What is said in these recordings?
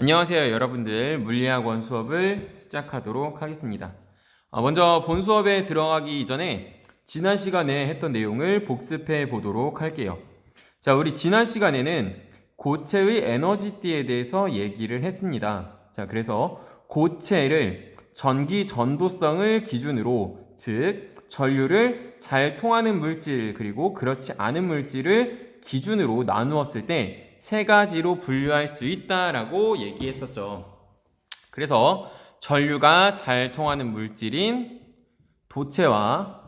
안녕하세요, 여러분들. 물리학원 수업을 시작하도록 하겠습니다. 아, 먼저 본 수업에 들어가기 이전에 지난 시간에 했던 내용을 복습해 보도록 할게요. 자, 우리 지난 시간에는 고체의 에너지띠에 대해서 얘기를 했습니다. 자, 그래서 고체를 전기 전도성을 기준으로, 즉, 전류를 잘 통하는 물질, 그리고 그렇지 않은 물질을 기준으로 나누었을 때 세 가지로 분류할 수 있다라고 얘기했었죠. 그래서 전류가 잘 통하는 물질인 도체와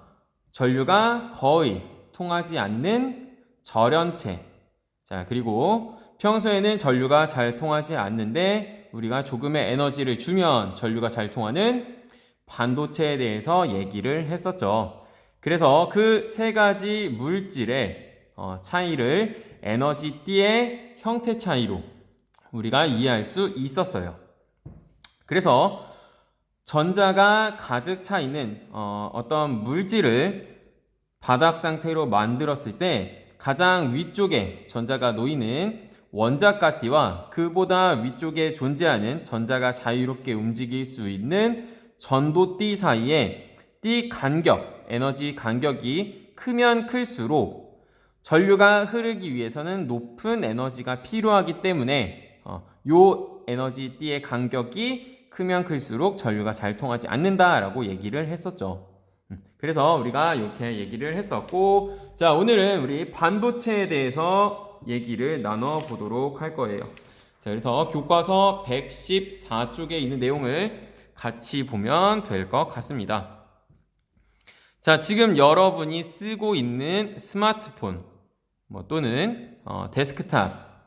전류가 거의 통하지 않는 절연체. 자, 그리고 평소에는 전류가 잘 통하지 않는데 우리가 조금의 에너지를 주면 전류가 잘 통하는 반도체에 대해서 얘기를 했었죠. 그래서 그 세 가지 물질의 어, 차이를 에너지 띠의 형태 차이로 우리가 이해할 수 있었어요. 그래서 전자가 가득 차 있는 어, 어떤 물질을 바닥 상태로 만들었을 때 가장 위쪽에 전자가 놓이는 원자가띠와 그보다 위쪽에 존재하는 전자가 자유롭게 움직일 수 있는 전도띠 사이에 띠 간격, 에너지 간격이 크면 클수록 전류가 흐르기 위해서는 높은 에너지가 필요하기 때문에 어, 요 에너지 띠의 간격이 크면 클수록 전류가 잘 통하지 않는다라고 얘기를 했었죠. 음, 그래서 우리가 이렇게 얘기를 했었고, 자, 오늘은 우리 반도체에 대해서 얘기를 나눠 보도록 할 거예요. 자, 그래서 교과서 114쪽에 있는 내용을 같이 보면 될 것 같습니다. 자, 지금 여러분이 쓰고 있는 스마트폰, 뭐 또는 어, 데스크탑,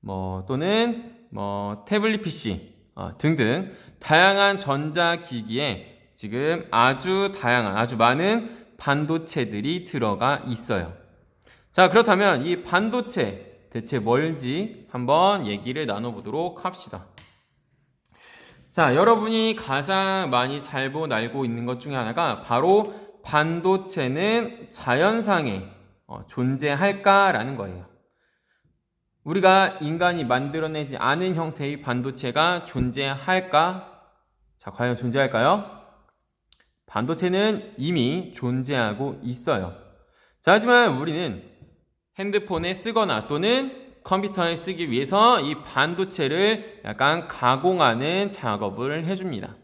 뭐 또는 뭐 태블릿 PC 어, 등등 다양한 전자기기에 지금 아주 다양한 아주 많은 반도체들이 들어가 있어요. 자, 그렇다면 이 반도체 대체 뭘지 한번 얘기를 나눠보도록 합시다. 자, 여러분이 가장 많이 잘못 알고 있는 것 중에 하나가 바로 반도체는 자연상에 어, 존재할까라는 거예요. 우리가 인간이 만들어내지 않은 형태의 반도체가 존재할까? 자, 과연 존재할까요? 반도체는 이미 존재하고 있어요. 자, 하지만 우리는 핸드폰에 쓰거나 또는 컴퓨터에 쓰기 위해서 이 반도체를 약간 가공하는 작업을 해줍니다.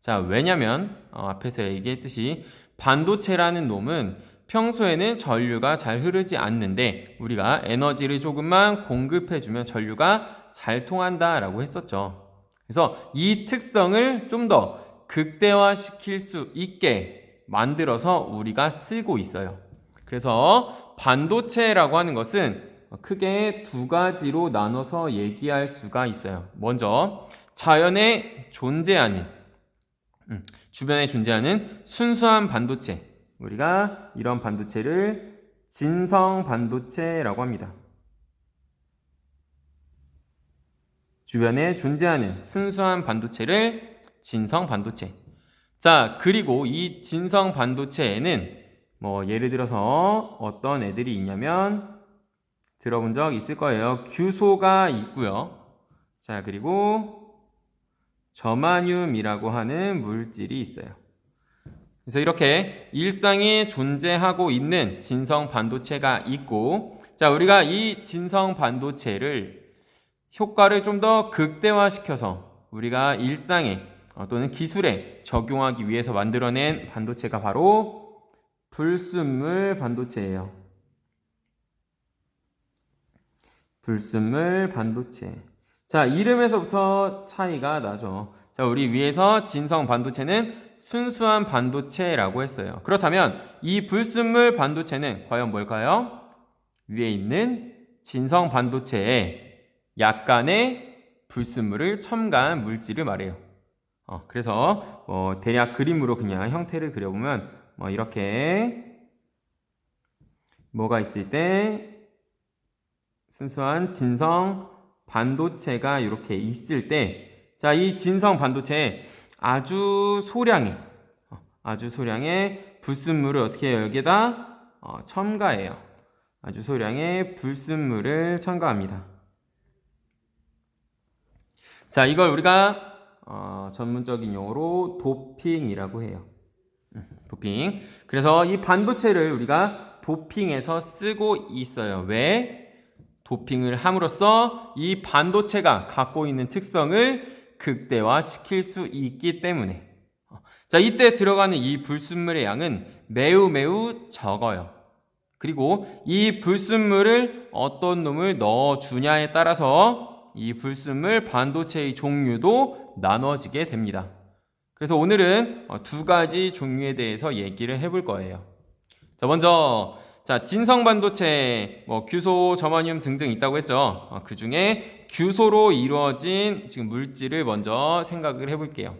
자, 왜냐면, 어, 앞에서 얘기했듯이 반도체라는 놈은 평소에는 전류가 잘 흐르지 않는데 우리가 에너지를 조금만 공급해주면 전류가 잘 통한다라고 했었죠. 그래서 이 특성을 좀 더 극대화시킬 수 있게 만들어서 우리가 쓰고 있어요. 그래서 반도체라고 하는 것은 크게 두 가지로 나눠서 얘기할 수가 있어요. 먼저 자연에 존재하는 음, 주변에 존재하는 순수한 반도체. 우리가 이런 반도체를 진성 반도체라고 합니다. 주변에 존재하는 순수한 반도체를 진성 반도체. 자, 그리고 이 진성 반도체에는 뭐 예를 들어서 어떤 애들이 있냐면 들어본 적 있을 거예요. 규소가 있고요. 자, 그리고 저마늄이라고 하는 물질이 있어요. 그래서 이렇게 일상에 존재하고 있는 진성 반도체가 있고, 자, 우리가 이 진성 반도체를 효과를 좀 더 극대화시켜서 우리가 일상에 어, 또는 기술에 적용하기 위해서 만들어낸 반도체가 바로 불순물 반도체예요. 불순물 반도체. 자, 이름에서부터 차이가 나죠. 자, 우리 위에서 진성 반도체는 순수한 반도체라고 했어요. 그렇다면 이 불순물 반도체는 과연 뭘까요? 위에 있는 진성 반도체에 약간의 불순물을 첨가한 물질을 말해요. 어, 그래서 뭐 대략 그림으로 그냥 형태를 그려보면 뭐 이렇게 뭐가 있을 때 순수한 진성 반도체가 이렇게 있을 때, 자, 이 진성 반도체에 아주 소량의, 어, 아주 소량의 불순물을 어떻게 해요? 여기에다 어, 첨가해요. 아주 소량의 불순물을 첨가합니다. 자, 이걸 우리가 어, 전문적인 용어로 도핑이라고 해요. 음, 도핑. 그래서 이 반도체를 우리가 도핑해서 쓰고 있어요. 왜? 도핑을 함으로써 이 반도체가 갖고 있는 특성을 극대화시킬 수 있기 때문에. 자, 이때 들어가는 이 불순물의 양은 매우 매우 적어요. 그리고 이 불순물을 어떤 놈을 넣어주냐에 따라서 이 불순물 반도체의 종류도 나눠지게 됩니다. 그래서 오늘은 어, 두 가지 종류에 대해서 얘기를 해볼 거예요. 자, 먼저 자, 진성 반도체, 뭐 규소, 저마늄 등등 있다고 했죠. 어, 그 중에 규소로 이루어진 지금 물질을 먼저 생각을 해볼게요.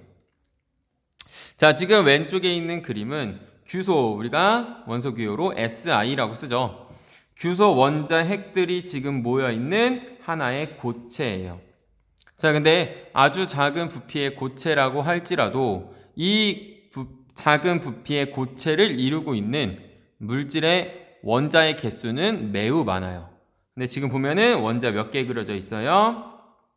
자, 지금 왼쪽에 있는 그림은 규소, 우리가 원소 기호로 SI라고 쓰죠. 규소 원자 핵들이 지금 모여 있는 하나의 고체예요. 자, 근데 아주 작은 부피의 고체라고 할지라도 이 부, 작은 부피의 고체를 이루고 있는 물질의 원자의 개수는 매우 많아요. 근데 지금 보면은 원자 몇 개 그려져 있어요?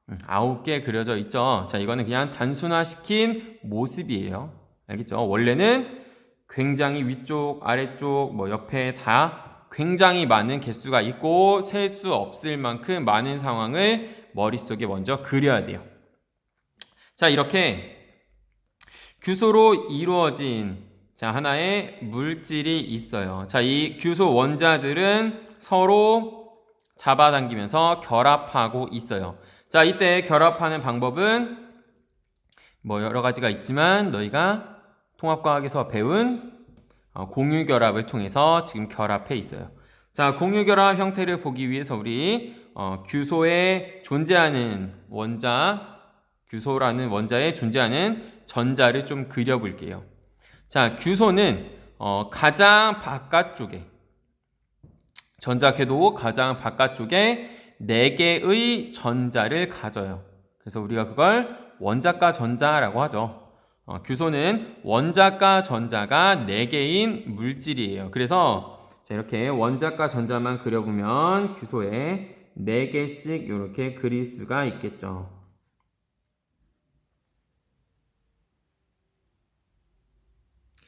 음, 아홉 개 그려져 있죠. 자, 이거는 그냥 단순화시킨 모습이에요. 알겠죠? 원래는 굉장히 위쪽, 아래쪽, 뭐 옆에 다 굉장히 많은 개수가 있고 셀 수 없을 만큼 많은 상황을 머릿속에 먼저 그려야 돼요. 자, 이렇게 규소로 이루어진 자, 하나의 물질이 있어요. 자, 이 규소 원자들은 서로 잡아당기면서 결합하고 있어요. 자, 이때 결합하는 방법은 뭐 여러 가지가 있지만 너희가 통합과학에서 배운 어, 공유결합을 통해서 지금 결합해 있어요. 자, 공유결합 형태를 보기 위해서 우리 어, 규소에 존재하는 원자, 규소라는 원자에 존재하는 전자를 좀 그려볼게요. 자, 규소는 어, 가장 바깥쪽에 전자 궤도 가장 바깥쪽에 4개의 전자를 가져요. 그래서 우리가 그걸 원자가 전자라고 하죠. 어, 규소는 원자가 전자가 4개인 물질이에요. 그래서 자, 이렇게 원자가 전자만 그려보면 규소에 4개씩 이렇게 그릴 수가 있겠죠.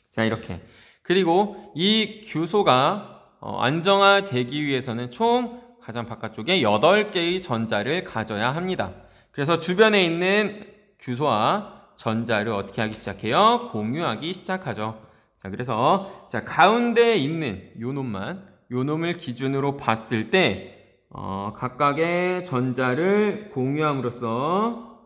자, 이렇게. 그리고 이 규소가 어, 안정화되기 위해서는 총 가장 바깥쪽에 8개의 전자를 가져야 합니다. 그래서 주변에 있는 규소와 전자를 어떻게 하기 시작해요? 공유하기 시작하죠. 자, 그래서 자, 가운데에 있는 요 놈만 요 놈을 기준으로 봤을 때 어, 각각의 전자를 공유함으로써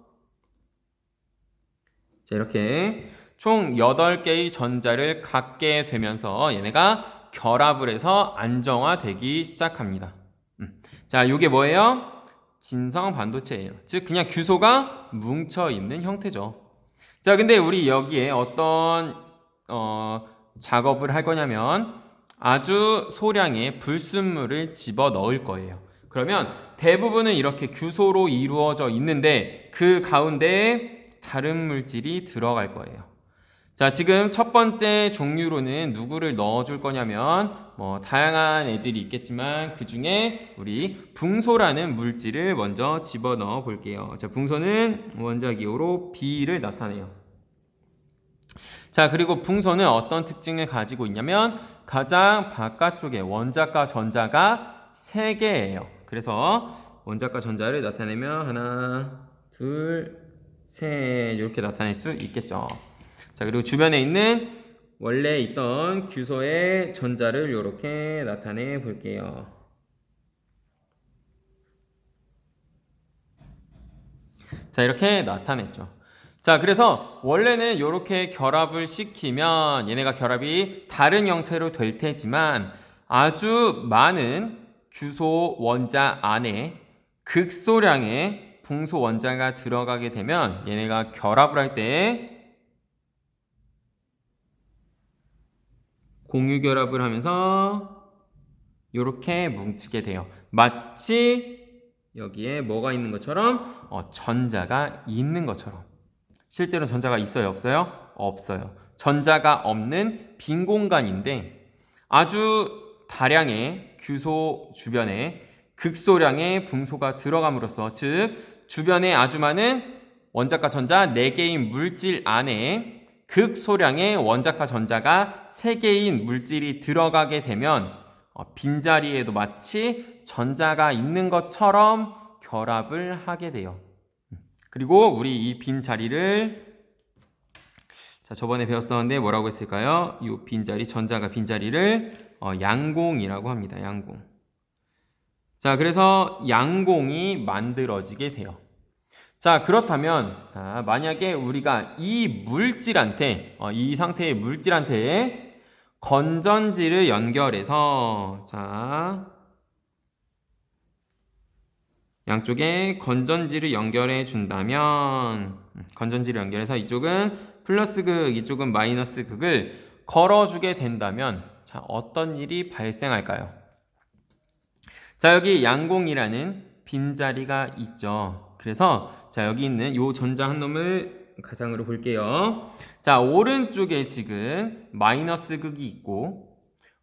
자, 이렇게 총 8개의 전자를 갖게 되면서 얘네가 결합을 해서 안정화되기 시작합니다. 음. 자, 이게 뭐예요? 진성 반도체예요. 즉 그냥 규소가 뭉쳐 있는 형태죠. 자, 근데 우리 여기에 어떤 어, 작업을 할 거냐면 아주 소량의 불순물을 집어 넣을 거예요. 그러면 대부분은 이렇게 규소로 이루어져 있는데 그 가운데에 다른 물질이 들어갈 거예요. 자, 지금 첫 번째 종류로는 누구를 넣어줄 거냐면, 뭐, 다양한 애들이 있겠지만, 그 중에 우리 붕소라는 물질을 먼저 집어 넣어 볼게요. 자, 붕소는 원자 기호로 B를 나타내요. 자, 그리고 붕소는 어떤 특징을 가지고 있냐면, 가장 바깥쪽에 원자과 전자가 3개예요. 그래서 원자과 전자를 나타내면 하나, 둘, 셋, 이렇게 나타낼 수 있겠죠. 자, 그리고 주변에 있는 원래 있던 규소의 전자를 이렇게 나타내 볼게요. 자, 이렇게 나타냈죠. 자, 그래서 원래는 이렇게 결합을 시키면 얘네가 결합이 다른 형태로 될 테지만 아주 많은 규소 원자 안에 극소량의 붕소 원자가 들어가게 되면 얘네가 결합을 할 때 공유 결합을 하면서 이렇게 뭉치게 돼요. 마치 여기에 뭐가 있는 것처럼 어, 전자가 있는 것처럼 실제로 전자가 있어요 없어요? 없어요. 전자가 없는 빈 공간인데 아주 다량의 규소 주변에 극소량의 붕소가 들어감으로써 즉 주변에 아주 많은 원자과 전자 4개인 물질 안에 극소량의 원자과 전자가 3개인 물질이 들어가게 되면 어, 빈자리에도 마치 전자가 있는 것처럼 결합을 하게 돼요. 그리고 우리 이 빈자리를 자 저번에 배웠었는데 뭐라고 했을까요? 이 빈자리 전자가 빈자리를 어, 양공이라고 합니다. 양공. 자 그래서 양공이 만들어지게 돼요. 자 그렇다면 자 만약에 우리가 이 물질한테 어, 이 상태의 물질한테 건전지를 연결해서 자 양쪽에 건전지를 연결해 준다면 음, 건전지를 연결해서 이쪽은 플러스 극 이쪽은 마이너스 극을 걸어주게 된다면 자 어떤 일이 발생할까요? 자 여기 양공이라는 빈자리가 있죠. 그래서 자 여기 있는 요 전자 한 놈을 가상으로 볼게요. 자 오른쪽에 지금 마이너스 극이 있고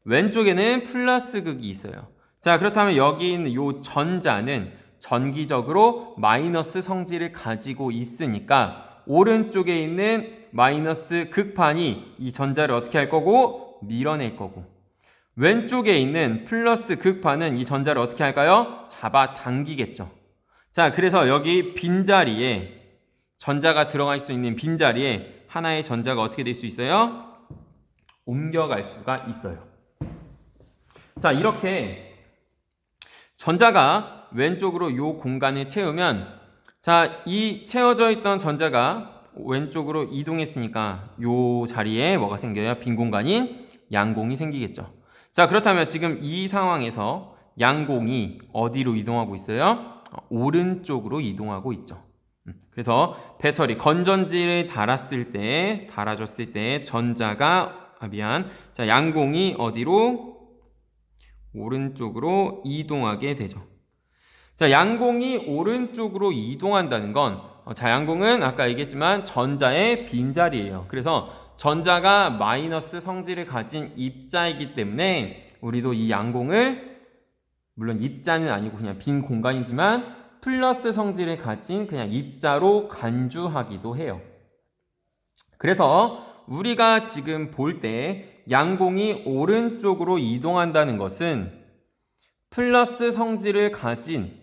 왼쪽에는 플러스 극이 있어요. 자 그렇다면 여기 있는 요 전자는 전기적으로 마이너스 성질을 가지고 있으니까 오른쪽에 있는 마이너스 극판이 이 전자를 어떻게 할 거고 밀어낼 거고 왼쪽에 있는 플러스 극판은 이 전자를 어떻게 할까요? 잡아 당기겠죠. 자, 그래서 여기 빈자리에 전자가 들어갈 수 있는 빈자리에 하나의 전자가 어떻게 될 수 있어요? 옮겨갈 수가 있어요. 자, 이렇게 전자가 왼쪽으로 요 공간을 채우면 자, 이 채워져 있던 전자가 왼쪽으로 이동했으니까 요 자리에 뭐가 생겨요? 빈 공간인 양공이 생기겠죠. 자, 그렇다면 지금 이 상황에서 양공이 어디로 이동하고 있어요? 오른쪽으로 이동하고 있죠. 음, 그래서 배터리 건전지를 달았을 때, 달아줬을 때 전자가 아, 미안. 자, 양공이 어디로 오른쪽으로 이동하게 되죠. 자, 양공이 오른쪽으로 이동한다는 건 어, 자, 양공은 아까 얘기했지만 전자의 빈자리예요. 그래서 전자가 마이너스 성질을 가진 입자이기 때문에 우리도 이 양공을 물론 입자는 아니고 그냥 빈 공간이지만 플러스 성질을 가진 그냥 입자로 간주하기도 해요. 그래서 우리가 지금 볼 때 양공이 오른쪽으로 이동한다는 것은 플러스 성질을 가진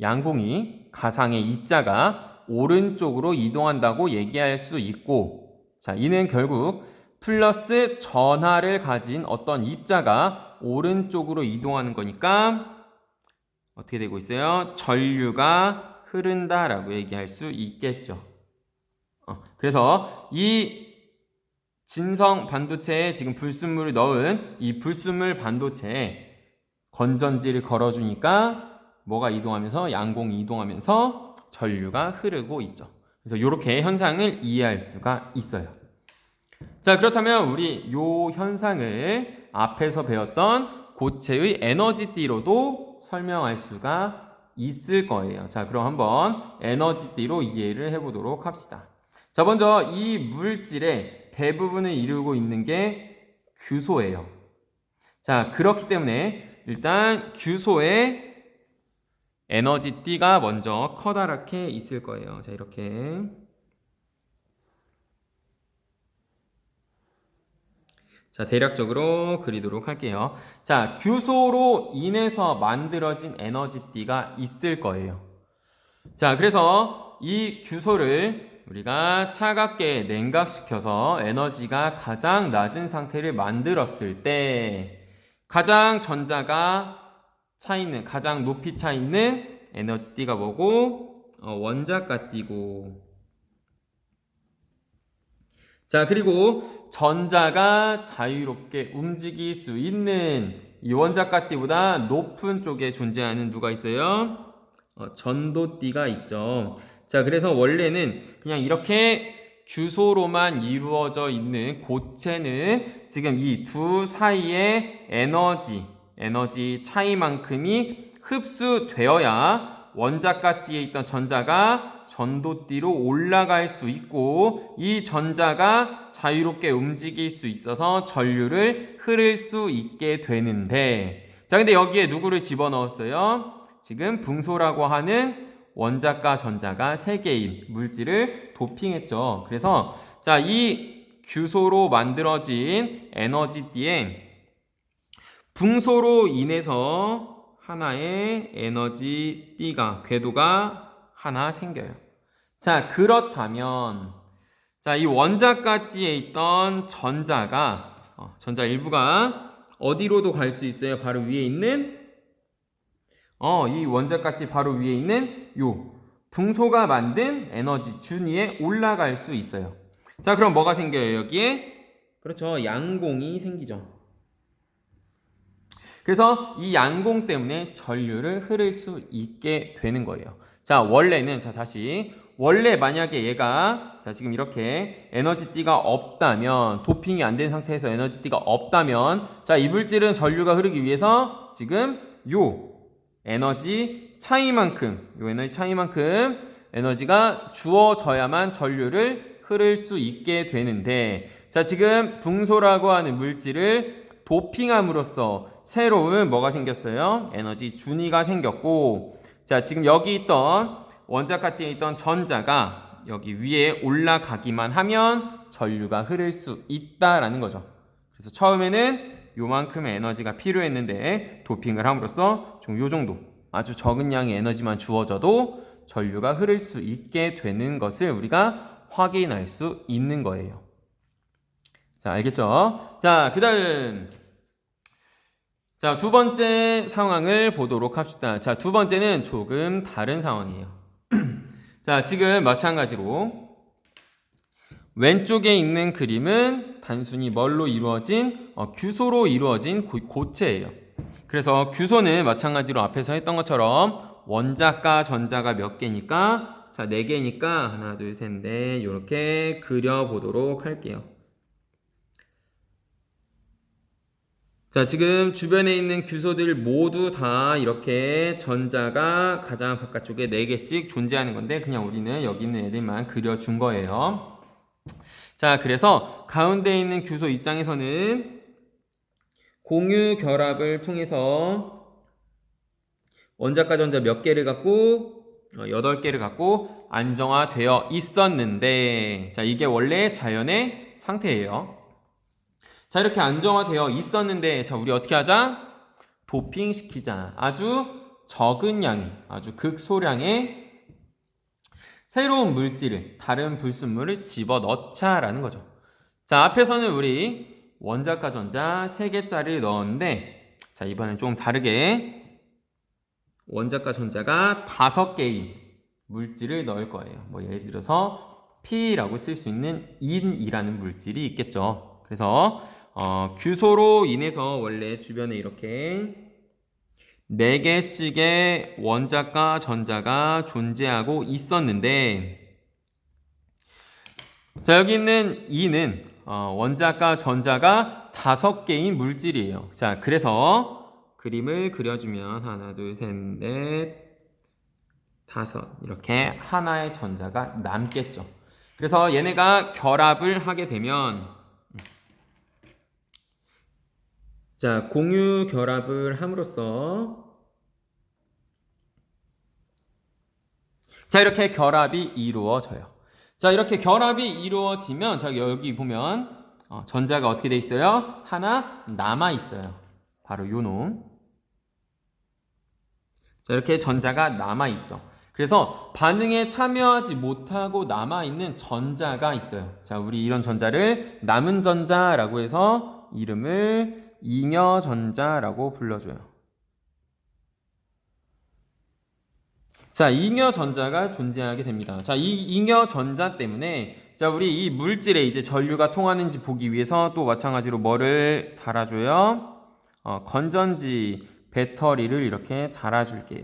양공이 가상의 입자가 오른쪽으로 이동한다고 얘기할 수 있고 자, 이는 결국 플러스 전하를 가진 어떤 입자가 오른쪽으로 이동하는 거니까 어떻게 되고 있어요? 전류가 흐른다라고 얘기할 수 있겠죠. 어, 그래서 이 진성 반도체에 지금 불순물을 넣은 이 불순물 반도체에 건전지를 걸어주니까 뭐가 이동하면서 양공이 이동하면서 전류가 흐르고 있죠. 그래서 이렇게 현상을 이해할 수가 있어요. 자, 그렇다면 우리 요 현상을 앞에서 배웠던 고체의 에너지띠로도 설명할 수가 있을 거예요. 자, 그럼 한번 에너지띠로 이해를 해보도록 합시다. 자, 먼저 이 물질의 대부분을 이루고 있는 게 규소예요. 자, 그렇기 때문에 일단 규소의 에너지 띠가 먼저 커다랗게 있을 거예요. 자, 이렇게. 자, 대략적으로 그리도록 할게요. 자, 규소로 인해서 만들어진 에너지 띠가 있을 거예요. 자, 그래서 이 규소를 우리가 차갑게 냉각시켜서 에너지가 가장 낮은 상태를 만들었을 때 가장 전자가 차 있는 가장 높이 차 있는 에너지 띠가 뭐고 어, 원자가 띠고 자 그리고 전자가 자유롭게 움직일 수 있는 이 원자가 띠보다 높은 쪽에 존재하는 누가 있어요? 어, 전도띠가 있죠. 자 그래서 원래는 그냥 이렇게 규소로만 이루어져 있는 고체는 지금 이 두 사이의 에너지 에너지 차이만큼이 흡수되어야 원자가 띠에 있던 전자가 전도띠로 올라갈 수 있고 이 전자가 자유롭게 움직일 수 있어서 전류를 흐를 수 있게 되는데 자 근데 여기에 누구를 집어넣었어요? 지금 붕소라고 하는 원자과 전자가 세 개인 물질을 도핑했죠. 그래서 자, 이 규소로 만들어진 에너지띠에 붕소로 인해서 하나의 에너지 띠가 궤도가 하나 생겨요. 자, 그렇다면 자, 이 원자가 띠에 있던 전자가 어, 전자 일부가 어디로도 갈 수 있어요? 바로 위에 있는 어, 이 원자가 띠 바로 위에 있는 요 붕소가 만든 에너지 준 위에 올라갈 수 있어요. 자, 그럼 뭐가 생겨요, 여기에? 그렇죠. 양공이 생기죠. 그래서 이 양공 때문에 전류를 흐를 수 있게 되는 거예요. 자, 원래는 자 다시 원래 만약에 얘가 자 지금 이렇게 에너지 띠가 없다면 도핑이 안 된 상태에서 에너지 띠가 없다면 자 이 물질은 전류가 흐르기 위해서 지금 요 에너지 차이만큼 요 에너지 차이만큼 에너지가 주어져야만 전류를 흐를 수 있게 되는데 자 지금 붕소라고 하는 물질을 도핑함으로써 새로운 뭐가 생겼어요? 에너지 준위가 생겼고 자 지금 여기 있던 원자가띠에 있던 전자가 여기 위에 올라가기만 하면 전류가 흐를 수 있다라는 거죠. 그래서 처음에는 요만큼의 에너지가 필요했는데 도핑을 함으로써 좀 요 정도 아주 적은 양의 에너지만 주어져도 전류가 흐를 수 있게 되는 것을 우리가 확인할 수 있는 거예요. 자, 알겠죠? 자, 그 다음. 자, 두 번째 상황을 보도록 합시다. 자, 두 번째는 조금 다른 상황이에요. 자, 지금 마찬가지로 왼쪽에 있는 그림은 단순히 뭘로 이루어진 어, 규소로 이루어진 고, 고체예요. 그래서 규소는 마찬가지로 앞에서 했던 것처럼 원자과 전자가 몇 개니까 자, 네 개니까 하나, 둘, 셋, 넷 이렇게 그려 보도록 할게요. 자, 지금 주변에 있는 규소들 모두 다 이렇게 전자가 가장 바깥쪽에 4개씩 존재하는 건데 그냥 우리는 여기 있는 애들만 그려준 거예요. 자, 그래서 가운데 있는 규소 입장에서는 공유 결합을 통해서 원자과 전자 몇 개를 갖고 8개를 갖고 안정화되어 있었는데 자, 이게 원래 자연의 상태예요. 자, 이렇게 안정화되어 있었는데, 자, 우리 어떻게 하자? 도핑 시키자. 아주 적은 양의, 아주 극소량의 새로운 물질을, 다른 불순물을 집어 넣자라는 거죠. 자, 앞에서는 우리 원자과 전자 3개짜리를 넣었는데, 자, 이번엔 좀 다르게 원자과 전자가 5개인 물질을 넣을 거예요. 뭐, 예를 들어서 P라고 쓸 수 있는 인이라는 물질이 있겠죠. 그래서 어, 규소로 인해서 원래 주변에 이렇게 4개씩의 원자과 전자가 존재하고 있었는데 자 여기 있는 2는 어, 원자과 전자가 5개인 물질이에요. 자 그래서 그림을 그려주면 하나 둘셋넷 다섯 이렇게 하나의 전자가 남겠죠. 그래서 얘네가 결합을 하게 되면 자, 공유 결합을 함으로써 자, 이렇게 결합이 이루어져요. 자, 이렇게 결합이 이루어지면 자, 여기 보면 어, 전자가 어떻게 돼 있어요? 하나 남아 있어요. 바로 요 놈. 자, 이렇게 전자가 남아 있죠. 그래서 반응에 참여하지 못하고 남아 있는 전자가 있어요. 자, 우리 이런 전자를 남은 전자라고 해서 이름을 잉여전자라고 불러줘요. 자, 잉여전자가 존재하게 됩니다. 자, 이 잉여전자 때문에 자, 우리 이 물질에 이제 전류가 통하는지 보기 위해서 또 마찬가지로 뭐를 달아줘요? 어, 건전지 배터리를 이렇게 달아줄게요.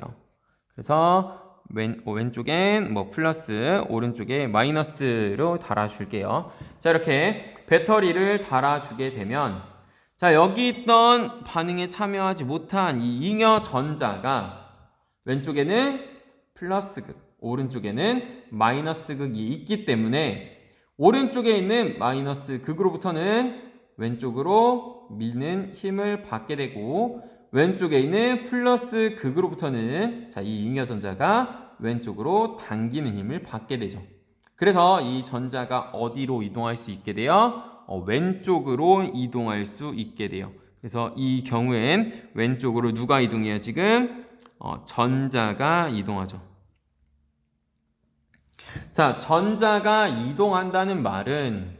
그래서 왼, 왼쪽엔 뭐 플러스, 오른쪽에 마이너스로 달아줄게요. 자, 이렇게 배터리를 달아주게 되면 자, 여기 있던 반응에 참여하지 못한 이 잉여 전자가 왼쪽에는 플러스 극, 오른쪽에는 마이너스 극이 있기 때문에 오른쪽에 있는 마이너스 극으로부터는 왼쪽으로 미는 힘을 받게 되고 왼쪽에 있는 플러스 극으로부터는 자, 이 잉여 전자가 왼쪽으로 당기는 힘을 받게 되죠. 그래서 이 전자가 어디로 이동할 수 있게 돼요? 어, 왼쪽으로 이동할 수 있게 돼요. 그래서 이 경우엔 왼쪽으로 누가 이동해요? 지금 어, 전자가 이동하죠. 자, 전자가 이동한다는 말은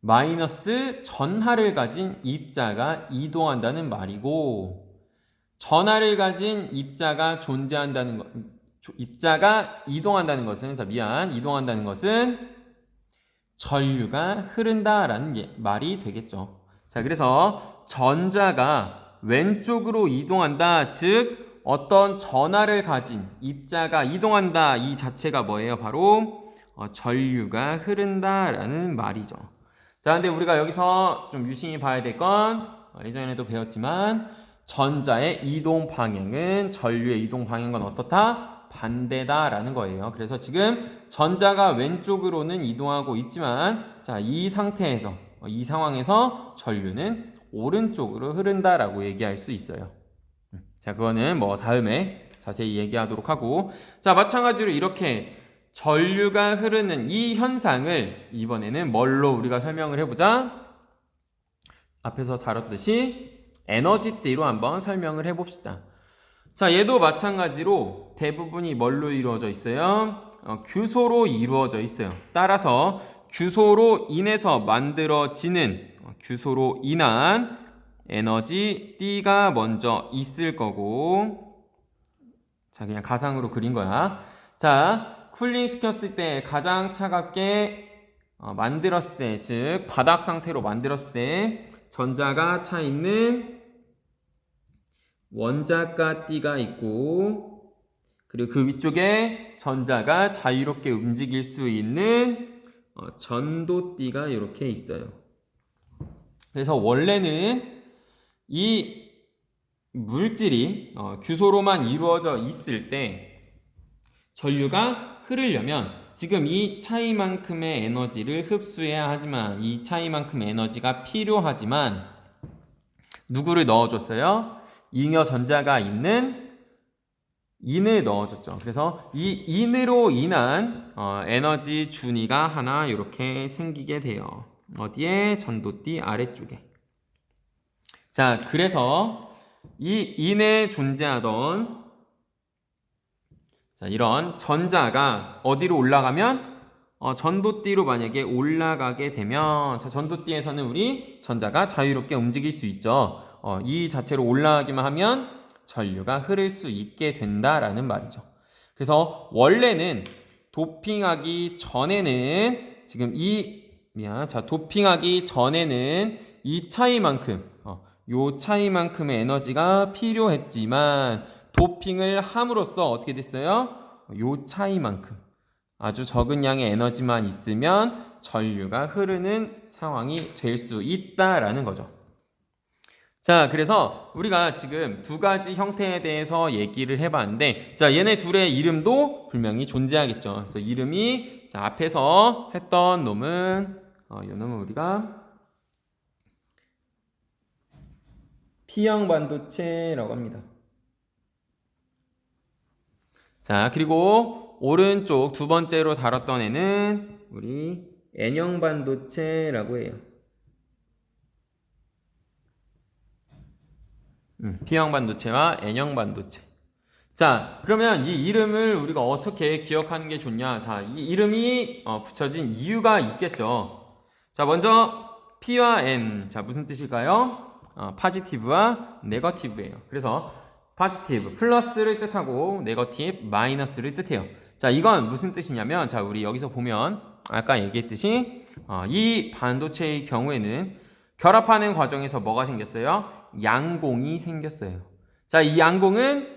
마이너스 전하를 가진 입자가 이동한다는 말이고 전하를 가진 입자가 존재한다는 것 입자가 이동한다는 것은 자 미안 이동한다는 것은 전류가 흐른다라는 예, 말이 되겠죠. 자 그래서 전자가 왼쪽으로 이동한다 즉 어떤 전하를 가진 입자가 이동한다 이 자체가 뭐예요? 바로 어, 전류가 흐른다라는 말이죠. 자, 근데 우리가 여기서 좀 유심히 봐야 될건 어, 예전에도 배웠지만 전자의 이동 방향은 전류의 이동 방향과 어떻다? 반대다라는 거예요. 그래서 지금 전자가 왼쪽으로는 이동하고 있지만 자, 이 상태에서 어, 이 상황에서 전류는 오른쪽으로 흐른다라고 얘기할 수 있어요. 음, 자, 그거는 뭐 다음에 자세히 얘기하도록 하고 자, 마찬가지로 이렇게 전류가 흐르는 이 현상을 이번에는 뭘로 우리가 설명을 해 보자. 앞에서 다뤘듯이 에너지띠로 한번 설명을 해 봅시다. 자, 얘도 마찬가지로 대부분이 뭘로 이루어져 있어요? 어, 규소로 이루어져 있어요. 따라서 규소로 인해서 만들어지는 어, 규소로 인한 에너지 D가 먼저 있을 거고 자, 그냥 가상으로 그린 거야. 자, 쿨링 시켰을 때 가장 차갑게 어, 만들었을 때, 즉 바닥 상태로 만들었을 때 전자가 차 있는 원자가 띠가 있고 그리고 그 위쪽에 전자가 자유롭게 움직일 수 있는 어, 전도띠가 이렇게 있어요. 그래서 원래는 이 물질이 어, 규소로만 이루어져 있을 때 전류가 흐르려면 지금 이 차이만큼의 에너지를 흡수해야 하지만 이 차이만큼의 에너지가 필요하지만 누구를 넣어줬어요? 잉여 전자가 있는 인을 넣어줬죠. 그래서 이 인으로 인한 어, 에너지 준위가 하나 이렇게 생기게 돼요. 어디에? 전도띠 아래쪽에. 자, 그래서 이 인에 존재하던 자, 이런 전자가 어디로 올라가면 어, 전도띠로 만약에 올라가게 되면 자, 전도띠에서는 우리 전자가 자유롭게 움직일 수 있죠. 어, 이 자체로 올라가기만 하면 전류가 흐를 수 있게 된다라는 말이죠. 그래서 원래는 도핑하기 전에는 지금 이 미안 자 도핑하기 전에는 이 차이만큼 어, 요 차이만큼의 에너지가 필요했지만 도핑을 함으로써 어떻게 됐어요? 요 차이만큼 아주 적은 양의 에너지만 있으면 전류가 흐르는 상황이 될 수 있다라는 거죠. 자, 그래서 우리가 지금 두 가지 형태에 대해서 얘기를 해봤는데, 자, 얘네 둘의 이름도 분명히 존재하겠죠. 그래서 이름이, 자, 앞에서 했던 놈은, 어, 이 놈은 우리가 P형 반도체라고 합니다. 자, 그리고 오른쪽 두 번째로 다뤘던 애는 우리 N형 반도체라고 해요. 음, P형 반도체와 N형 반도체. 자, 그러면 이 이름을 우리가 어떻게 기억하는 게 좋냐? 자, 이 이름이 어, 붙여진 이유가 있겠죠. 자, 먼저 P와 N. 자, 무슨 뜻일까요? 어, 파지티브와 네거티브예요. 그래서 파지티브 플러스를 뜻하고 네거티브 마이너스를 뜻해요. 자, 이건 무슨 뜻이냐면 자, 우리 여기서 보면 아까 얘기했듯이 어, 이 반도체의 경우에는 결합하는 과정에서 뭐가 생겼어요? 양공이 생겼어요. 자, 이 양공은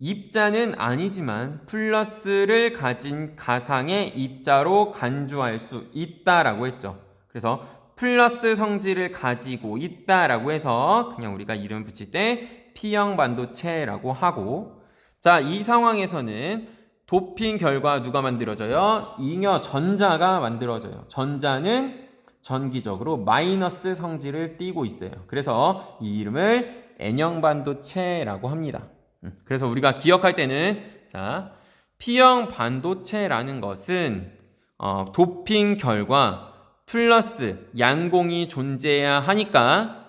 입자는 아니지만 플러스를 가진 가상의 입자로 간주할 수 있다라고 했죠. 그래서 플러스 성질을 가지고 있다라고 해서 그냥 우리가 이름 붙일 때 P형 반도체라고 하고 자, 이 상황에서는 도핑 결과 누가 만들어져요? 잉여 전자가 만들어져요. 전자는 전기적으로 마이너스 성질을 띠고 있어요. 그래서 이 이름을 N형 반도체라고 합니다. 음, 그래서 우리가 기억할 때는 자, P형 반도체라는 것은 어, 도핑 결과 플러스 양공이 존재해야 하니까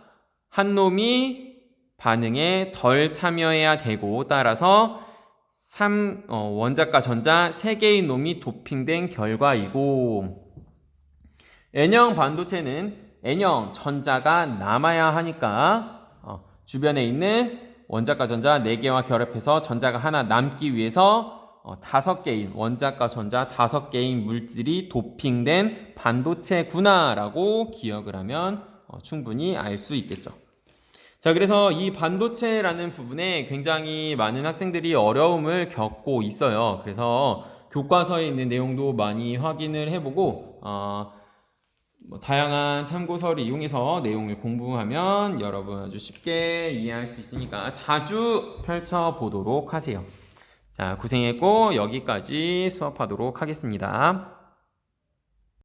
한 놈이 반응에 덜 참여해야 되고 따라서 3 어, 원자과 전자 3개의 놈이 도핑된 결과이고 N형 반도체는 N형 전자가 남아야 하니까 어, 주변에 있는 원자과 전자 4개와 결합해서 전자가 하나 남기 위해서 어, 5개인 원자과 전자 5개인 물질이 도핑된 반도체구나라고 기억을 하면 어, 충분히 알 수 있겠죠. 자, 그래서 이 반도체라는 부분에 굉장히 많은 학생들이 어려움을 겪고 있어요. 그래서 교과서에 있는 내용도 많이 확인을 해보고, 어, 뭐 다양한 참고서를 이용해서 내용을 공부하면 여러분 아주 쉽게 이해할 수 있으니까 자주 펼쳐보도록 하세요. 자, 고생했고, 여기까지 수업하도록 하겠습니다.